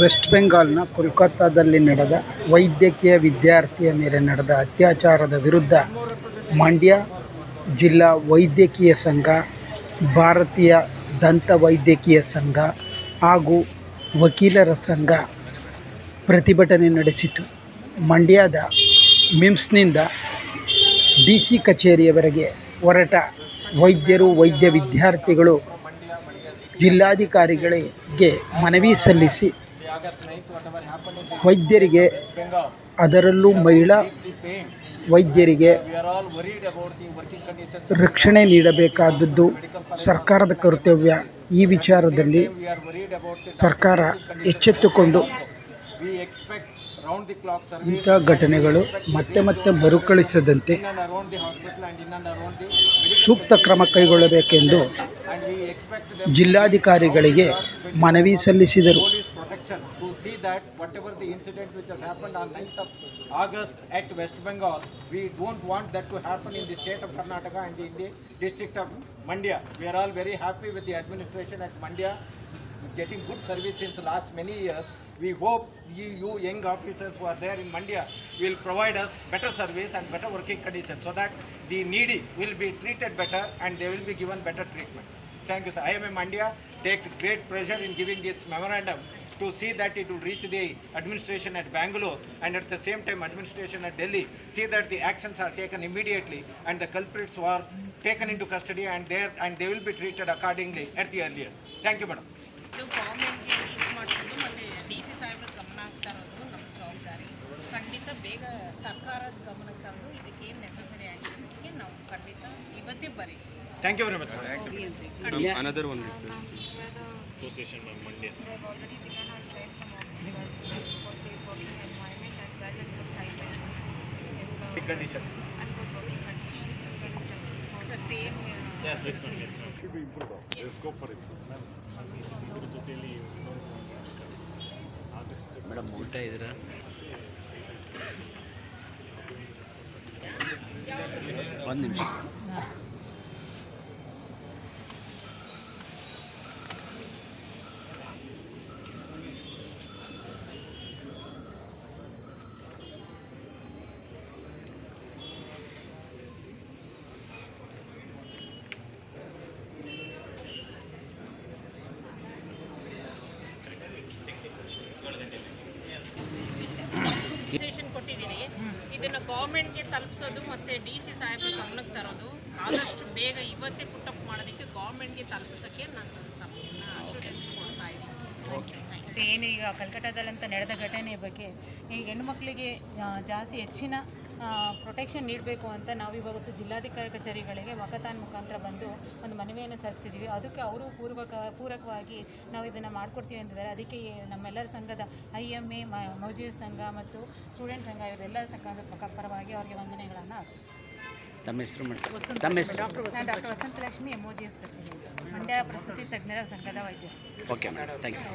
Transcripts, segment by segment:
West ಬೆಂಗಾಲ್ನ ಕೋಲ್ಕತ್ತಾದಲ್ಲಿ ನಡೆದ ವೈದ್ಯಕೀಯ ವಿದ್ಯಾರ್ಥಿಯ ಮೇಲೆ ನಡೆದ ಅತ್ಯಾಚಾರದ ವಿರುದ್ಧ ಮಂಡ್ಯ ಜಿಲ್ಲಾ ವೈದ್ಯಕೀಯ ಸಂಘ, ಭಾರತೀಯ ದಂತ ವೈದ್ಯಕೀಯ ಸಂಘ ಹಾಗೂ ವಕೀಲರ ಸಂಘ ಪ್ರತಿಭಟನೆ ನಡೆಸಿತು. ಮಂಡ್ಯದ ಮಿಮ್ಸ್ನಿಂದ ಡಿ ಸಿ ಕಚೇರಿಯವರೆಗೆ ಹೊರಟ ವೈದ್ಯರು, ವೈದ್ಯ ವಿದ್ಯಾರ್ಥಿಗಳು ಜಿಲ್ಲಾಧಿಕಾರಿಗಳಿಗೆ ಮನವಿ ಸಲ್ಲಿಸಿ ವೈದ್ಯರಿಗೆ ಅದರಲ್ಲೂ ಮಹಿಳಾ ವೈದ್ಯರಿಗೆ ರಕ್ಷಣೆ ನೀಡಬೇಕಾದದ್ದು ಸರ್ಕಾರದ ಕರ್ತವ್ಯ. ಈ ವಿಚಾರದಲ್ಲಿ ಸರ್ಕಾರ ಎಚ್ಚೆತ್ತುಕೊಂಡು ಇಂಥ ಘಟನೆಗಳು ಮತ್ತೆ ಮತ್ತೆ ಮರುಕಳಿಸದಂತೆ ಸೂಕ್ತ ಕ್ರಮ ಕೈಗೊಳ್ಳಬೇಕೆಂದು ಜಿಲ್ಲಾಧಿಕಾರಿಗಳಿಗೆ ಮನವಿ ಸಲ್ಲಿಸಿದರು. To see that whatever the incident which has happened on 9th of August at West Bengal, we don't want that to happen in the state of Karnataka and in the district of Mandya. We are all very happy with the administration at Mandya getting good service since the last many years. We hope you, you young officers who are there in Mandya will provide us better service and better working conditions so that the needy will be treated better and they will be given better treatment. Thank you, sir. IMA Mandya takes great pleasure in giving this memorandum to see that it will reach the administration at Bangalore and at the same time administration at Delhi, see that the actions are taken immediately and the culprits were taken into custody and there and they will be treated accordingly at the earliest. Thank you, madam. ಖಂಡಿತ ಬೇಗ ಸರ್ಕಾರದ ಗಮನಕ್ಕೆ ತಂದು ಇದಕ್ಕೆ ಏನು necessary ಆ್ಯಕ್ಷನ್ಸ್ಗೆ ನಾವು ಖಂಡಿತ ಇವತ್ತೇ ಬರೀ Thank you very much. madam. Another one request. Association of Monday. They've already begun our strike from August 12 for safe working environment as well as for stipend and, uh, Condition. and good working conditions as well as justice for the same Yes, Yes, ma'am. Yes, ma'am. ಇದ್ರ ಜೊತೆಯಲ್ಲಿ August madam ಊಟ ಇದ್ದೀರಾ ಒಂದು ನಿಮಿಷ ಗೌರ್ಮೆಂಟ್ಗೆ ತಲುಪಿಸೋದು ಮತ್ತು D C ಸಾಹೇಬ್ರ ಗಮನಕ್ಕೆ ತರೋದು ಆದಷ್ಟು ಬೇಗ ಇವತ್ತೇ ಪುಟ್ಟಪ್ ಮಾಡೋದಕ್ಕೆ ಗೌರ್ಮೆಂಟ್ಗೆ ತಲುಪಿಸೋಕ್ಕೆ ನಾನು ಏನೀಗ ಅಶ್ಯೂರೆನ್ಸ್ ಕೊಡ್ತಾ ಇದ್ದೀನಿ ಏನು ಈಗ ಕಲ್ಕಟ್ಟಾದಲ್ಲಂತ ನಡೆದ ಘಟನೆ ಬಗ್ಗೆ ಈ ಹೆಣ್ಣುಮಕ್ಳಿಗೆ ಜಾ- ಜಾಸ್ತಿ ಹೆಚ್ಚಿನ ಪ್ರೊಟೆಕ್ಷನ್ ನೀಡಬೇಕು ಅಂತ ನಾವು ಇವತ್ತು ಜಿಲ್ಲಾಧಿಕಾರಿ ಕಚೇರಿಗಳಿಗೆ ವಕತಾನ್ ಮುಖಾಂತರ ಬಂದು ಒಂದು ಮನವಿಯನ್ನು ಸಲ್ಲಿಸಿದ್ದೀವಿ ಅದಕ್ಕೆ ಅವರು ಪೂರ್ವಕ ಪೂರಕವಾಗಿ ನಾವು ಇದನ್ನು ಮಾಡಿಕೊಡ್ತೀವಿ ಅಂತಿದ್ದಾರೆ. ಅದಕ್ಕೆ ನಮ್ಮೆಲ್ಲರ ಸಂಘದ ಐ ಎಂ ಎ ಮೌಜಿ ಸಂಘ ಮತ್ತು ಸ್ಟೂಡೆಂಟ್ ಸಂಘ ಇವರೆಲ್ಲರ ಸಂಘದ ಪರವಾಗಿ ಅವರಿಗೆ ವಂದನೆಗಳನ್ನು ಅರ್ಪಿಸ್ತೀವಿ. ತಮ್ಮ ಹೆಸರು ನಾನು doctor Vasantalakshmi M O G S president Mandya ಪ್ರಸೂತಿ ತಜ್ಞರ ಸಂಘದ ವೈದ್ಯರು. Okay madam thank you.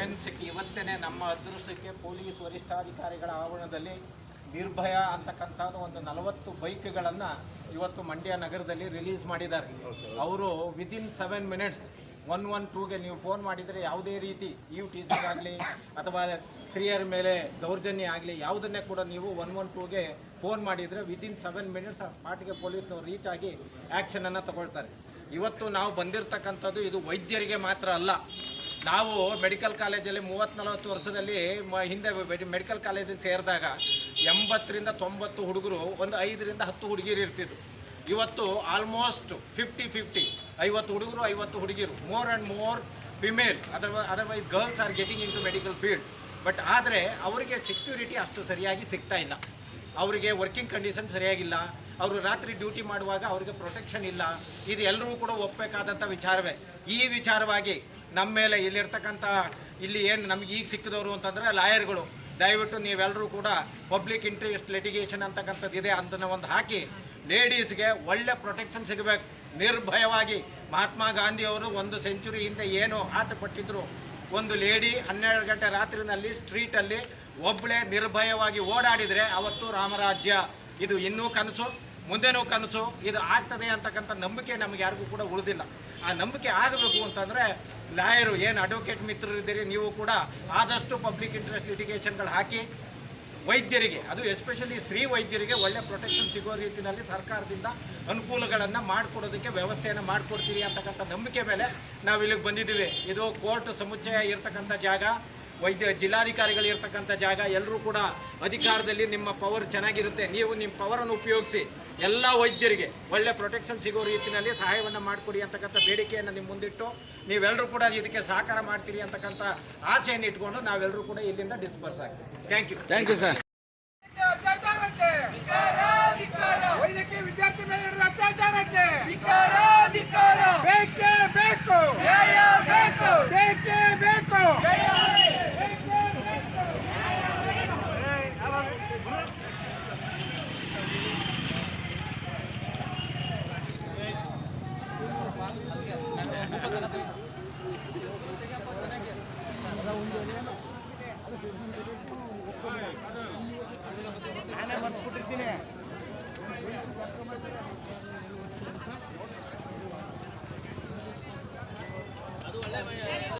ವುಮೆನ್ಸ್ಗೆ ಇವತ್ತೇ ನಮ್ಮ ಅದೃಷ್ಟಕ್ಕೆ ಪೊಲೀಸ್ ವರಿಷ್ಠಾಧಿಕಾರಿಗಳ ಆವರಣದಲ್ಲಿ ನಿರ್ಭಯ ಅಂತಕ್ಕಂಥದ್ದು ಒಂದು ನಲವತ್ತು ಬೈಕ್ಗಳನ್ನು ಇವತ್ತು ಮಂಡ್ಯ ನಗರದಲ್ಲಿ ರಿಲೀಸ್ ಮಾಡಿದ್ದಾರೆ. ಅವರು within seven minutes one one ಟೂಗೆ ನೀವು ಫೋನ್ ಮಾಡಿದರೆ ಯಾವುದೇ ರೀತಿ ಯು ಟೀಚಿಂಗ್ ಆಗಲಿ ಅಥವಾ ಸ್ತ್ರೀಯರ ಮೇಲೆ ದೌರ್ಜನ್ಯ ಆಗಲಿ ಯಾವುದನ್ನೇ ಕೂಡ ನೀವು ಒನ್ ಒನ್ ಟೂಗೆ ಫೋನ್ ಮಾಡಿದರೆ ವಿದಿನ್ ಸೆವೆನ್ ಮಿನಿಟ್ಸ್ ಆ ಸ್ಪಾಟ್ಗೆ ಪೊಲೀಸ್ನವ್ರು ರೀಚ್ ಆಗಿ ಆ್ಯಕ್ಷನನ್ನು ತಗೊಳ್ತಾರೆ. ಇವತ್ತು ನಾವು ಬಂದಿರತಕ್ಕಂಥದ್ದು ಇದು ವೈದ್ಯರಿಗೆ ಮಾತ್ರ ಅಲ್ಲ. ನಾವು ಮೆಡಿಕಲ್ ಕಾಲೇಜಲ್ಲಿ ಮೂವತ್ತು ನಲವತ್ತು ವರ್ಷದಲ್ಲಿ ಹಿಂದೆ ಮೆಡಿಕಲ್ ಕಾಲೇಜಿಗೆ ಸೇರಿದಾಗ ಎಂಬತ್ತರಿಂದ ತೊಂಬತ್ತು ಹುಡುಗರು, ಒಂದು ಐದರಿಂದ ಹತ್ತು ಹುಡುಗಿರು ಇರ್ತಿದ್ರು. ಇವತ್ತು ಆಲ್ಮೋಸ್ಟ್ ಫಿಫ್ಟಿ ಫಿಫ್ಟಿ ಐವತ್ತು ಹುಡುಗರು, ಐವತ್ತು ಹುಡುಗಿರು more and more female ಅದರ್ವ otherwise girls are getting in to medical field but ಆದರೆ ಅವರಿಗೆ ಸೆಕ್ಯೂರಿಟಿ ಅಷ್ಟು ಸರಿಯಾಗಿ ಸಿಗ್ತಾ ಇಲ್ಲ. ಅವರಿಗೆ ವರ್ಕಿಂಗ್ ಕಂಡೀಷನ್ ಸರಿಯಾಗಿಲ್ಲ. ಅವರು ರಾತ್ರಿ ಡ್ಯೂಟಿ ಮಾಡುವಾಗ ಅವ್ರಿಗೆ ಪ್ರೊಟೆಕ್ಷನ್ ಇಲ್ಲ. ಇದು ಎಲ್ಲರೂ ಕೂಡ ಒಪ್ಪಬೇಕಾದಂಥ ವಿಚಾರವೇ. ಈ ವಿಚಾರವಾಗಿ ನಮ್ಮ ಮೇಲೆ ಇಲ್ಲಿರ್ತಕ್ಕಂಥ ಇಲ್ಲಿ ಏನು ನಮ್ಗೆ ಈಗ ಸಿಕ್ಕಿದವರು ಅಂತಂದರೆ ಲಾಯರ್ಗಳು. ದಯವಿಟ್ಟು ನೀವೆಲ್ಲರೂ ಕೂಡ ಪಬ್ಲಿಕ್ ಇಂಟ್ರೆಸ್ಟ್ ಲಿಟಿಗೇಷನ್ ಅಂತಕ್ಕಂಥದ್ದು ಇದೆ ಅದನ್ನು ಒಂದು ಹಾಕಿ ಲೇಡೀಸ್ಗೆ ಒಳ್ಳೆ ಪ್ರೊಟೆಕ್ಷನ್ ಸಿಗಬೇಕು. ನಿರ್ಭಯವಾಗಿ ಮಹಾತ್ಮ ಗಾಂಧಿ ಅವರು ಒಂದು ಸೆಂಚುರಿ ಹಿಂದೆ ಏನು ಆಸೆ ಪಟ್ಟಿದ್ರು. ಒಂದು ಲೇಡಿ ಹನ್ನೆರಡು ಗಂಟೆ ರಾತ್ರಿನಲ್ಲಿ ಸ್ಟ್ರೀಟಲ್ಲಿ ಒಬ್ಬಳೇ ನಿರ್ಭಯವಾಗಿ ಓಡಾಡಿದರೆ ಅವತ್ತು ರಾಮರಾಜ್ಯ. ಇದು ಇನ್ನೂ ಕನಸು, ಮುಂದೆನೂ ಕನಸು, ಇದು ಆಗ್ತದೆ ಅಂತಕ್ಕಂಥ ನಂಬಿಕೆ ನಮಗೆ ಯಾರಿಗೂ ಕೂಡ ಉಳಿದಿಲ್ಲ. ಆ ನಂಬಿಕೆ ಆಗಬೇಕು ಅಂತಂದರೆ ಲಾಯರು, ಏನು ಅಡ್ವೊಕೇಟ್ ಮಿತ್ರರಿದ್ದೀರಿ ನೀವು ಕೂಡ ಆದಷ್ಟು ಪಬ್ಲಿಕ್ ಇಂಟ್ರೆಸ್ಟ್ ಲಿಟಿಗೇಷನ್ಗಳು ಹಾಕಿ ವೈದ್ಯರಿಗೆ, ಅದು ಎಸ್ಪೆಷಲಿ ಸ್ತ್ರೀ ವೈದ್ಯರಿಗೆ ಒಳ್ಳೆ ಪ್ರೊಟೆಕ್ಷನ್ ಸಿಗೋ ರೀತಿಯಲ್ಲಿ ಸರ್ಕಾರದಿಂದ ಅನುಕೂಲಗಳನ್ನು ಮಾಡಿಕೊಡೋದಕ್ಕೆ ವ್ಯವಸ್ಥೆಯನ್ನು ಮಾಡಿಕೊಡ್ತೀರಿ ಅಂತಕ್ಕಂಥ ನಂಬಿಕೆ ಮೇಲೆ ನಾವು ಇಲ್ಲಿಗೆ ಬಂದಿದ್ದೀವಿ. ಇದು ಕೋರ್ಟ್ ಸಮುಚ್ಚಯ ಇರತಕ್ಕಂಥ ಜಾಗ, ವೈದ್ಯ, ಜಿಲ್ಲಾಧಿಕಾರಿಗಳು ಇರ್ತಕ್ಕಂಥ ಜಾಗ ಎಲ್ಲರೂ ಕೂಡ ಅಧಿಕಾರದಲ್ಲಿ ನಿಮ್ಮ ಪವರ್ ಚೆನ್ನಾಗಿರುತ್ತೆ. ನೀವು ನಿಮ್ಮ ಪವರನ್ನು ಉಪಯೋಗಿಸಿ. ಎಲ್ಲ ವೈದ್ಯರಿಗೆ ಒಳ್ಳೆ ಪ್ರೊಟೆಕ್ಷನ್ ಸಿಗೋ ರೀತಿಯಲ್ಲಿ ಸಹಾಯವನ್ನು ಮಾಡಿಕೊಡಿ ಅಂತಕ್ಕಂಥ ಬೇಡಿಕೆಯನ್ನು ನಿಮ್ಮ ಮುಂದಿಟ್ಟು. ನೀವೆಲ್ಲರೂ ಕೂಡ ಇದಕ್ಕೆ ಸಹಕಾರ ಮಾಡ್ತೀರಿ ಅಂತಕ್ಕಂಥ ಆಸೆಯನ್ನು ಇಟ್ಕೊಂಡು ನಾವೆಲ್ಲರೂ ಕೂಡ ಇಲ್ಲಿಂದ ಡಿಸ್ಪರ್ಸ್ ಆಗ್ತೀವಿ. Thank you thank you sir